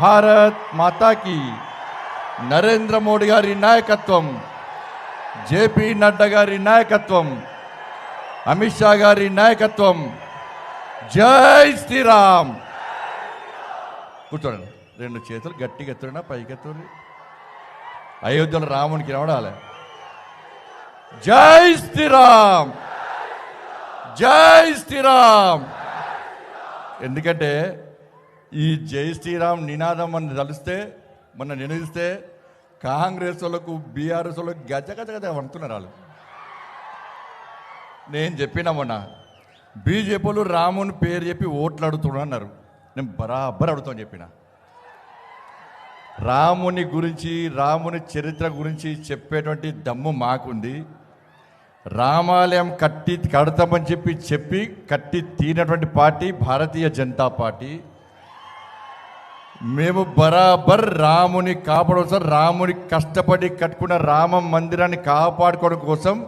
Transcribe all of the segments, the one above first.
భారత్ మాతాకి నరేంద్ర మోడీ గారి నాయకత్వం జేపీ నడ్డా గారి నాయకత్వం అమిత్ షా గారి నాయకత్వం. జై శ్రీరామ్. కూర్చోండి. రెండు చేతులు గట్టిగా ఎత్తున్నా పైకి ఎత్తుని అయోధ్యలో రామునికి రావడాలి జై శ్రీరామ్. జై శ్రీరామ్. ఎందుకంటే ఈ జై శ్రీరామ్ నినాదం అని తలిస్తే మొన్న నినదిస్తే కాంగ్రెస్ వాళ్ళకు బీఆర్ఎస్ వాళ్ళకు గజ గజ గజ వంతున్నారు వాళ్ళు. నేను చెప్పిన మొన్న బీజేపీ వాళ్ళు రాముని పేరు చెప్పి ఓట్లు అడుగుతున్నా అన్నారు. నేను బరాబర్ అడుగుతాను చెప్పిన. రాముని గురించి రాముని చరిత్ర గురించి చెప్పేటువంటి దమ్ము మాకుంది. రామాలయం కట్టి కడతామని చెప్పి చెప్పి కట్టి తీనటువంటి పార్టీ భారతీయ జనతా పార్టీ. మేము బరాబర్ రాముని కాపాడవలసిన రాముని కష్టపడి కట్టుకున్న రామ మందిరాన్ని కాపాడుకోవడం కోసం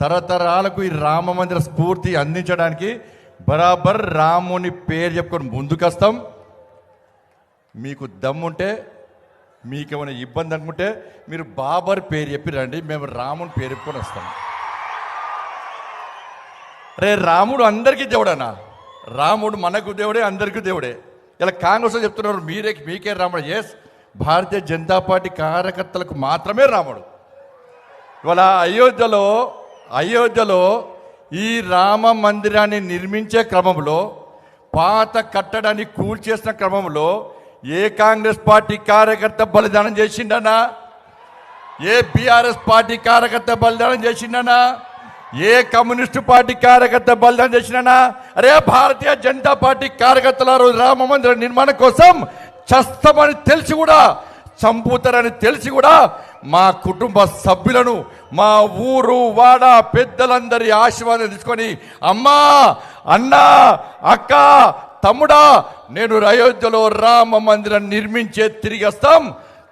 తరతరాలకు ఈ రామ మందిర స్ఫూర్తి అందించడానికి బరాబర్ రాముని పేరు చెప్పుకొని ముందుకొస్తాం. మీకు దమ్ముంటే మీకు ఏమైనా ఇబ్బంది అనుకుంటే మీరు బాబర్ పేరు చెప్పి రండి మేము రాముని పేరు చెప్పుకొని వస్తాం. రే రాముడు అందరికీ దేవుడనా? రాముడు మనకు దేవుడే అందరికీ దేవుడే. ఇలా కాంగ్రెస్ చెప్తున్నారు మీరే మీకే రాముడు. ఎస్ భారతీయ జనతా పార్టీ కార్యకర్తలకు మాత్రమే రాముడు. ఇవాళ అయోధ్యలో అయోధ్యలో ఈ రామ మందిరాన్ని నిర్మించే క్రమంలో పాత కట్టడాన్ని కూల్చేసిన క్రమంలో ఏ కాంగ్రెస్ పార్టీ కార్యకర్త బలిదానం చేసిండనా? ఏ బీఆర్ఎస్ పార్టీ కార్యకర్త బలిదానం చేసిండనా? ఏ కమ్యూనిస్టు పార్టీ కార్యకర్త బలిదానం చేసినా అరే భారతీయ జనతా పార్టీ కార్యకర్తల రోజు రామ మందిర నిర్మాణం కోసం చస్తామని తెలిసి కూడా చంపుతారని తెలిసి కూడా మా కుటుంబ సభ్యులను మా ఊరు వాడ పెద్దలందరి ఆశీర్వాదం తీసుకొని అమ్మా అన్నా అక్క తమ్ముడా నేను అయోధ్యలో రామ మందిరం నిర్మించే తిరిగి వస్తాం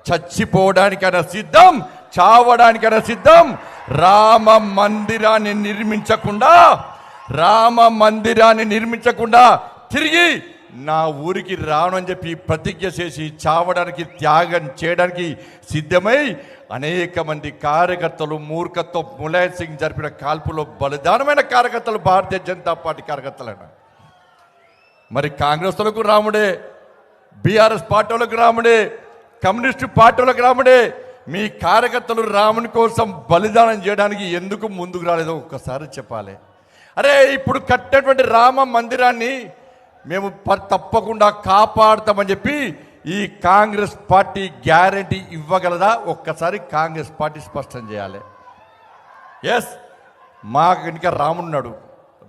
చచ్చిపోవడానికైనా సిద్ధం చావడానికైనా సిద్ధం రామ మందిరాన్ని నిర్మించకుండా రామ మందిరాన్ని నిర్మించకుండా తిరిగి నా ఊరికి రాను అని చెప్పి ప్రతిజ్ఞ చేసి చావడానికి త్యాగం చేయడానికి సిద్ధమై అనేక మంది కార్యకర్తలు మూర్ఖత్వం ములాయం సింగ్ జరిపిన కాల్పులో బలిదానమైన కార్యకర్తలు భారతీయ జనతా పార్టీ కార్యకర్తలైన. మరి కాంగ్రెస్ రాముడే బీఆర్ఎస్ పార్టీలకు రాముడే కమ్యూనిస్టు పార్టీలకు రాముడే మీ కార్యకర్తలు రాముని కోసం బలిదానం చేయడానికి ఎందుకు ముందుకు రాలేదో ఒక్కసారి చెప్పాలి. అరే ఇప్పుడు కట్టినటువంటి రామ మందిరాన్ని మేము తప్పకుండా కాపాడుతామని చెప్పి ఈ కాంగ్రెస్ పార్టీ గ్యారంటీ ఇవ్వగలదా? ఒక్కసారి కాంగ్రెస్ పార్టీ స్పష్టం చేయాలి. ఎస్ మాకు ఇంకా రామున్నాడు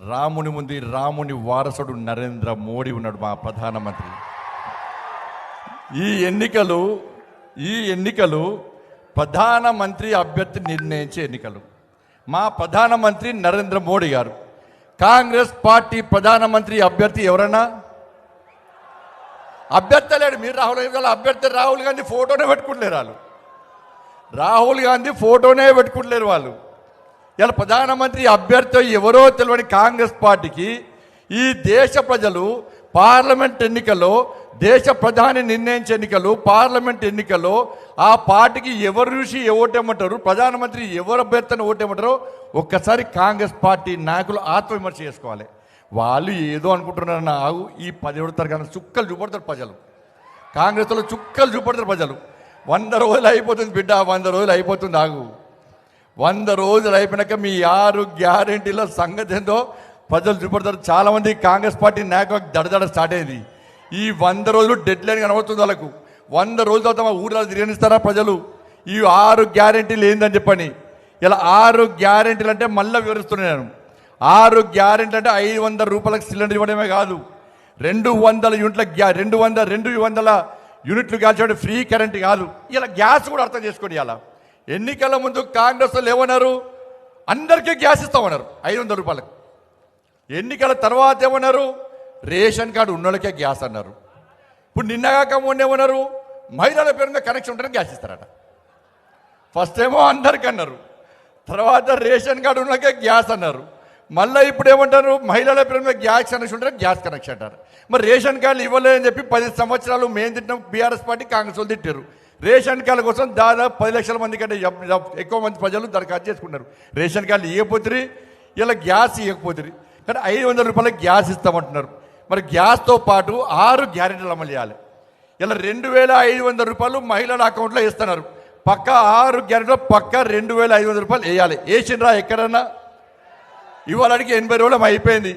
రాముని ముందు రాముని వారసుడు నరేంద్ర మోడీ ఉన్నాడు మా ప్రధానమంత్రి. ఈ ఎన్నికలు ఈ ఎన్నికలు ప్రధానమంత్రి అభ్యర్థి నిర్ణయించే ఎన్నికలు. మా ప్రధానమంత్రి నరేంద్ర మోడీ గారు. కాంగ్రెస్ పార్టీ ప్రధానమంత్రి అభ్యర్థి ఎవరన్నా? అభ్యర్థి లేడు. మీరు రాహుల్ గాంధీ అభ్యర్థి రాహుల్ గాంధీ ఫోటోనే పెట్టుకుంటలేరు వాళ్ళు. రాహుల్ గాంధీ ఫోటోనే పెట్టుకుంటలేరు వాళ్ళు. ఇలా ప్రధానమంత్రి అభ్యర్థి ఎవరో తెలియని కాంగ్రెస్ పార్టీకి ఈ దేశ ప్రజలు పార్లమెంట్ ఎన్నికల్లో దేశ ప్రధాని నిర్ణయించే ఎన్నికలు పార్లమెంట్ ఎన్నికలు ఆ పార్టీకి ఎవరు చూసి ఓటేమంటారు ప్రధానమంత్రి ఎవరు అభ్యర్థిని ఓటేమంటారో ఒక్కసారి కాంగ్రెస్ పార్టీ నాయకులు ఆత్మవిమర్శ చేసుకోవాలి. వాళ్ళు ఏదో అనుకుంటున్నారు నాకు ఈ పదిహేడు తరగతి చుక్కలు చూపడతారు ప్రజలు. కాంగ్రెస్లో చుక్కలు చూపడతారు ప్రజలు. వంద రోజులు అయిపోతుంది బిడ్డ వంద రోజులు అయిపోతుంది ఆగు. వంద రోజులు అయిపోయినాక మీ ఆరు గ్యారెంటీల సంగతి ఏందో ప్రజలు చూపడతారు. చాలామంది కాంగ్రెస్ పార్టీ నాయకులకు దడదడ స్టార్ట్ అయ్యింది ఈ వంద రోజులు డెడ్ లైన్ కనబడుతుంది వాళ్ళకు. వంద రోజుల తర్వాత మా ఊర్లో తిరగనిస్తారా ప్రజలు? ఈ ఆరు గ్యారెంటీలు ఏందని చెప్పని. ఇలా ఆరు గ్యారెంటీలు అంటే మళ్ళీ వివరిస్తున్నాను ఆరు గ్యారెంటీ అంటే ఐదు వందల రూపాయలకు సిలిండర్ ఇవ్వడమే కాదు. రెండు వందల యూనిట్ల గ్యా రెండు వందల రెండు వందల యూనిట్లు కాల్చడం ఫ్రీ కరెంట్ కాదు. ఇలా గ్యాస్ కూడా అర్థం చేసుకోండి ఇలా. ఎన్నికల ముందు కాంగ్రెస్ వాళ్ళు ఏమన్నారు? అందరికీ గ్యాస్ ఇస్తామన్నారు ఐదు వందల రూపాయలకు. ఎన్నికల తర్వాత ఏమన్నారు? రేషన్ కార్డు ఉన్నోళ్ళకే గ్యాస్ అన్నారు. ఇప్పుడు నిన్నగాక మొన్న మహిళల పేరు మీద కనెక్షన్ ఉంటేనే గ్యాస్ ఇస్తారట. ఫస్ట్ ఏమో అందరికి అన్నారు తర్వాత రేషన్ కార్డు ఉన్నకే గ్యాస్ అన్నారు. మళ్ళీ ఇప్పుడు ఏమంటారు మహిళల పేరు మీద గ్యాస్ కనెక్షన్ ఉంటారు గ్యాస్ కనెక్షన్ అంటారు. మరి రేషన్ కార్డులు ఇవ్వలేదని చెప్పి పది సంవత్సరాలు మేము తిట్టినాం బీఆర్ఎస్ పార్టీ కాంగ్రెస్ వాళ్ళు తిట్టారు. రేషన్ కార్డుల కోసం దాదాపు పది లక్షల మంది కంటే ఎక్కువ మంది ప్రజలు దరఖాస్తు చేసుకున్నారు. రేషన్ కార్డులు ఇవ్వకపోతుంది ఇలా గ్యాస్ ఇవ్వకపోతుంది కానీ ఐదు వందల రూపాయలకి గ్యాస్ ఇస్తామంటున్నారు. మరి గ్యాస్తో పాటు ఆరు గ్యారెంటీలు అమలు చేయాలి. ఇలా రెండు వేల ఐదు వందల రూపాయలు మహిళల అకౌంట్లో ఇస్తున్నారు పక్క ఆరు గ్యారెంటీలో పక్క రెండు వేల ఐదు వందల రూపాయలు వేయాలి. వేసిండ్రా ఎక్కడన్నా? ఇవాళకి ఎనభై రోజులు అయిపోయింది.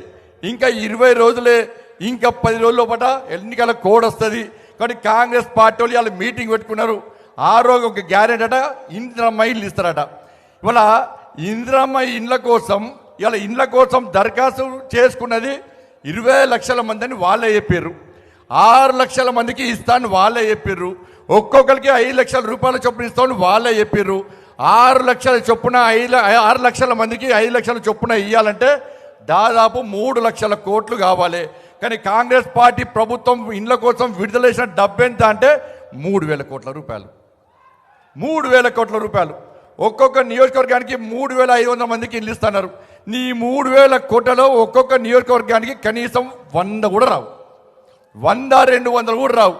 ఇంకా ఇరవై రోజులే ఇంకా పది రోజుల లోపల ఎన్నికల కోడ్ వస్తుంది. కానీ కాంగ్రెస్ పార్టీ వాళ్ళు వాళ్ళు మీటింగ్ పెట్టుకున్నారు. ఆ రోజు ఒక గ్యారెంటీ అట ఇంద్రమ్మ ఇల్లు ఇస్తారట. ఇవాళ ఇంద్రమ్మ ఇండ్ల కోసం ఇవాళ ఇండ్ల కోసం దరఖాస్తు చేసుకున్నది ఇరవై లక్షల మందిని వాళ్ళే చెప్పారు ఆరు లక్షల మందికి ఇస్తాను వాళ్ళే చెప్పారు ఒక్కొక్కరికి ఐదు లక్షల రూపాయల చొప్పున ఇస్తామని వాళ్ళే చెప్పారు ఆరు లక్షల చొప్పున ఐదు ఆరు లక్షల మందికి ఐదు లక్షల చొప్పున ఇవ్వాలంటే దాదాపు మూడు లక్షల కోట్లు కావాలి. కానీ కాంగ్రెస్ పార్టీ ప్రభుత్వం ఇండ్ల కోసం విడుదల చేసిన డబ్బు ఎంత అంటే మూడు వేల కోట్ల రూపాయలు. మూడు వేల కోట్ల రూపాయలు. ఒక్కొక్క నియోజకవర్గానికి మూడు వేల ఐదు వందల మందికి ఇల్లు ఇస్తున్నారు. నీ మూడు వేల కోట్లలో ఒక్కొక్క నియోజకవర్గానికి కనీసం వంద కూడా రావు. వంద రెండు వందలు కూడా రావు.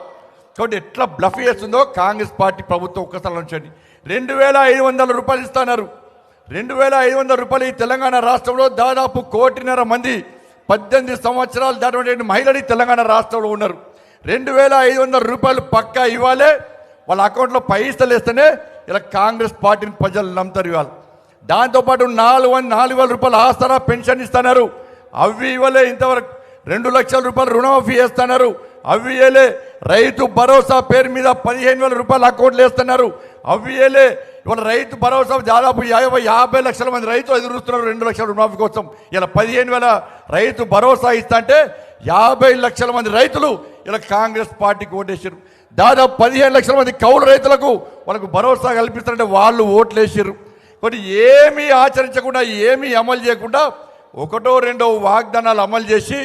కాబట్టి ఎట్లా బ్లఫ్ చేస్తుందో కాంగ్రెస్ పార్టీ ప్రభుత్వం ఒక్కసారి ఉంచండి రెండు వేల ఐదు వందల రూపాయలు ఇస్తున్నారు. రెండు వేల ఐదు వందల రూపాయలు ఈ తెలంగాణ రాష్ట్రంలో దాదాపు కోటిన్నర మంది పద్దెనిమిది సంవత్సరాలు దాటినటువంటి మహిళలు తెలంగాణ రాష్ట్రంలో ఉన్నారు. రెండు వేల ఐదు వందల రూపాయలు పక్కా ఇవ్వాలి. వాళ్ళ అకౌంట్లో పైసలు వేస్తేనే ఇలా కాంగ్రెస్ పార్టీని ప్రజలు నమ్ముతారు ఇవాళ. దాంతోపాటు నాలుగు వంద నాలుగు వేల రూపాయలు ఆస్తారా పెన్షన్ ఇస్తున్నారు. అవి ఇవ్వలే ఇంతవరకు రెండు లక్షల రూపాయలు రుణమాఫీ చేస్తున్నారు. అవి ఏలే రైతు భరోసా పేరు మీద పదిహేను వేల రూపాయలు అకౌంట్లు వేస్తున్నారు. అవి ఏలే ఇవాళ రైతు భరోసా దాదాపు యాభై యాభై లక్షల మంది రైతులు ఎదురుస్తున్నారు రెండు లక్షల రుణమాఫీ కోసం. ఇలా పదిహేను వేల రైతు భరోసా ఇస్తా అంటే యాభై లక్షల మంది రైతులు ఇలా కాంగ్రెస్ పార్టీకి ఓటేసారు దాదాపు పదిహేను లక్షల మంది కౌలు రైతులకు వాళ్ళకు భరోసా కల్పిస్తారంటే వాళ్ళు ఓట్లు వేసారు కొన్ని ఏమీ ఆచరించకుండా ఏమీ అమలు చేయకుండా ఒకటో రెండో వాగ్దానాలు అమలు చేసి